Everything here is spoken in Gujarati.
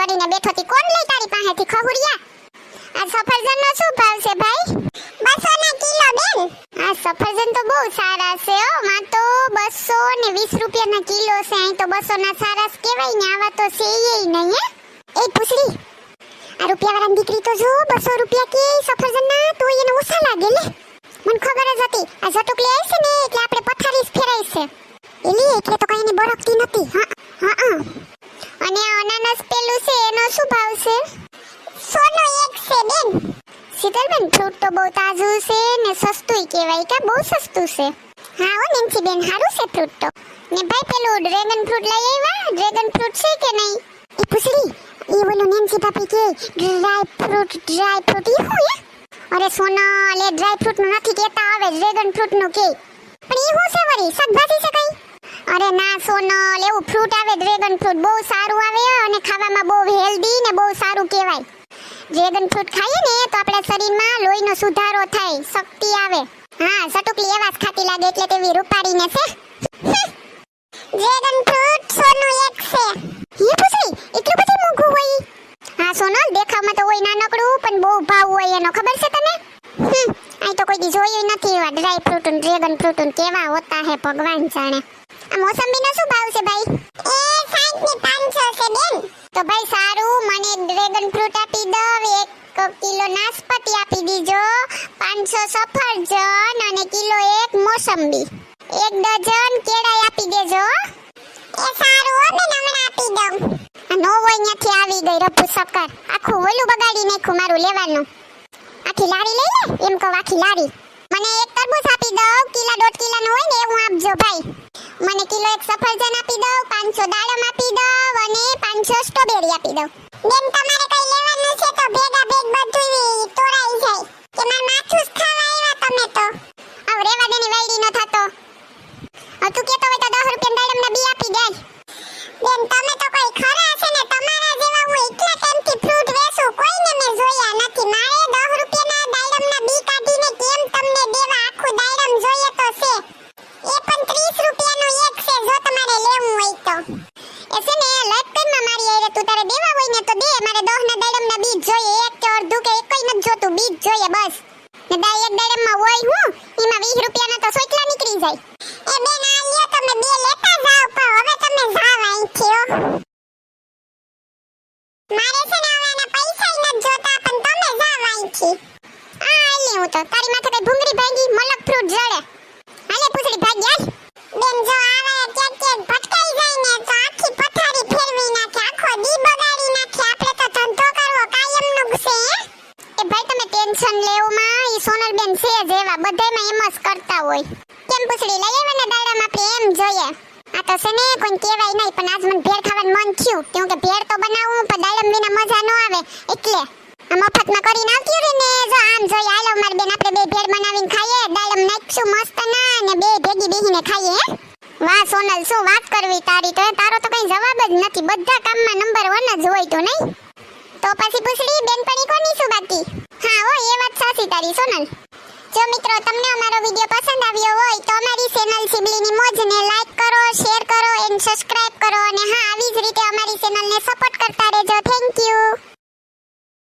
કરીને બેઠો તી કોણ લઈ તારી પાસેથી ખહુરિયા? આ સફરજન નો શું ભાવ છે ભાઈ? સફરજન તો બહુ સારા છે, હો. માં તો બસો ને વીસ રૂપિયાના કિલો છે. અહીં તો બસો ના સારા કહેવાય ને, આવા તો છે એ નહીં, હે. એ પૂછડી, આ રૂપિયા દીકરી તો જો બસો રૂપિયા કે સફરજન ના તો એને ઓછા લાગે, લે. મને ખબર જ હતી. આ જટુક લે છે ને, એટલે આપણે પથારી ફેરાય છે. એલી એટલે તો કઈ ની બરકતી નથી. હા હા અને અનાનસ પેલું છે, એનો શું ભાવ છે? શીતલબેન ફ્રૂટ તો બહુ તાજું છે ને સસ્તું કહેવાય કે બહુ સસ્તું છે. હા ઓ નેન્સી બેન, સારું છે ફ્રૂટ તો. ને ભાઈ, પેલું ડ્રેગન ફ્રૂટ લઈ આવ્યા? ડ્રેગન ફ્રૂટ છે કે નહીં? એ પૂછડી, એ બોલો, નેન્સી ભાભી કે, ડ્રાય ફ્રૂટ ડ્રાય ફ્રૂટ એ હું? અરે સોના લે ડ્રાય ફ્રૂટનું નથી કેતા આવે ડ્રેગન ફ્રૂટનું કે. પણ એ હું છે વળી? શાકભાજી છે કઈ? અરે ના, સોનલ, એવું ફ્રૂટ આવે, ડ્રેગન ફ્રૂટ બહુ સારું આવે અને ખાવામાં બહુ હેલ્ધી ને બહુ સારું કહેવાય. ડ્રેગન ફ્રૂટ ખાઈએ ને, તો આપણા શરીરમાં લોહીનો સુધારો થાય, શક્તિ આવે. હા, સટુકલી એવા ખાતી લાગે એટલે તેવી રૂપાડીને છે. ડ્રેગન ફ્રૂટ સોનું એક છે. હે પૂછડી એટલું બધું મોંઘું હોય. હા, સોનો, દેખાવમાં તો હોય નાનકડું પણ બહુ ભાવ હોય એનો, ખબર છે તને? અહીં તો કોઈ દી જોયું નથી, એવા ડ્રાય ફ્રૂટ ડ્રેગન ફ્રૂટ કેવા હોતા હે, ભગવાન જાણે. આ મોસંબીનો શું ભાવ છે, ભાઈ? એ 60 ની 500 છે બેન તો ભાઈ સારું, મને ડ્રેગન ફ્રૂટ આપી દો એક કિલો નાશપતી આપી દીજો 500 સફરજન અને કિલો એક મોસંબી. એક ડઝન કેળા આપી દેજો. એ સારું હો હમણાં આપી દઉં. આ નો હોય આવી ગઈ રફુ સકર. આખું ઓલું બગાડી નાખ્યું મારું લેવાનું. આખી લારી લઈ લે, એમ કહું આખી લારી. મને એક તરબૂચ આપી દઉં, કિલા દોઢ કિલાનું હોય ને, એવું આપજો ભાઈ. મને કિલો એક સફરજન આપી દઉં, પાંચસો દાડમ આપી દઉં. બેન તમારે કઈ લેવાનું છે તો ભેગા ભેગ બધું તોડાઈ જાય. કે માર માથું જ ખાવા આવ્યા તમે તો. આવ રેવા દેની વાયડી ન થતો. હતું કેતો હોય તો 10 રૂપિયા દાડમના બી આપી દે બેન, તમે તો લટકનમાં મારી આરે તું તારે દેવા હોય ને તો દે. મારે 10 ના દાડમના ના બીજ જોઈએ. એક કે અડધું કે એકય નથી જોતું. બીજ જોઈએ બસ. ને દા એક દાડમમાં હોય હું, એમાં 20 રૂપિયાના તો સોટલા નીકળી જાય. એ બેન, આ લ્યો તમે બે લેતા જાવ પણ હવે તમે જાવ અહીંથી, હો. મારે છે ને હવે આના પૈસા નથી જોતા પણ તમે જાવ અહીંથી આ આલી હું તો તારી માથે કઈ ભૂંગળી ભાંગી મલક ફ્રૂટ જડે હાલે પૂછડી ભાગી હાલ બેન જો આવે ક્યાંક ક્યાંક ભટકાઈ જાય ને તો આખી પથારી ફેરવી નાખે આખો દી બગાડી નાખે આપણે તો ધંધો કરવો કાયમનો છે હે? એ ભાઈ તમે ટેન્શન લેવું માં ઈ સોનલ બેન છે જેવા બધાયમાં એમ જ કરતા હોય. કેમ પૂછડી, લઈ આવે ને દાડામાં આપણે એમ જોઈએ. આ તો છે ને કોઈ કહેવાય નહીં, પણ આજ મને ભેળ ખાવાનું મન થયું. કેમ કે ભેળ તો બનાવું, પણ દાડમ વિના મજા ન આવે. એટલે આ મફતમાં કરીને આવતી રે ને, જો આમ જોઈએ, હાલો માર બેન, આપણે બે ભેળ બનાવીને ખાઈએ. દાડમ નાખશું મસ્ત ના, ને બે ભેગી બેહીને ખાઈએ વાહ, સોનલ, શું વાત કરવી તારી તો તારો તો કઈ જવાબ જ નથી. બધા કામમાં નંબર 1 જ હોય તો નહીં? તો પછી પૂછડી, બેનપણી કોની શું બાકી? હા, એ વાત સાચી તારી, સોનલ. જો મિત્રો, તમને અમારો વીડિયો પસંદ આવ્યો હોય, તો અમારી ચેનલ સિબલીની મોજને લાઈક કરો શેર કરો એન્ડ સબસ્ક્રાઇબ કરો. અને હા, આવી જ રીતે અમારી ચેનલને સપોર્ટ કરતા રહેજો. Thank you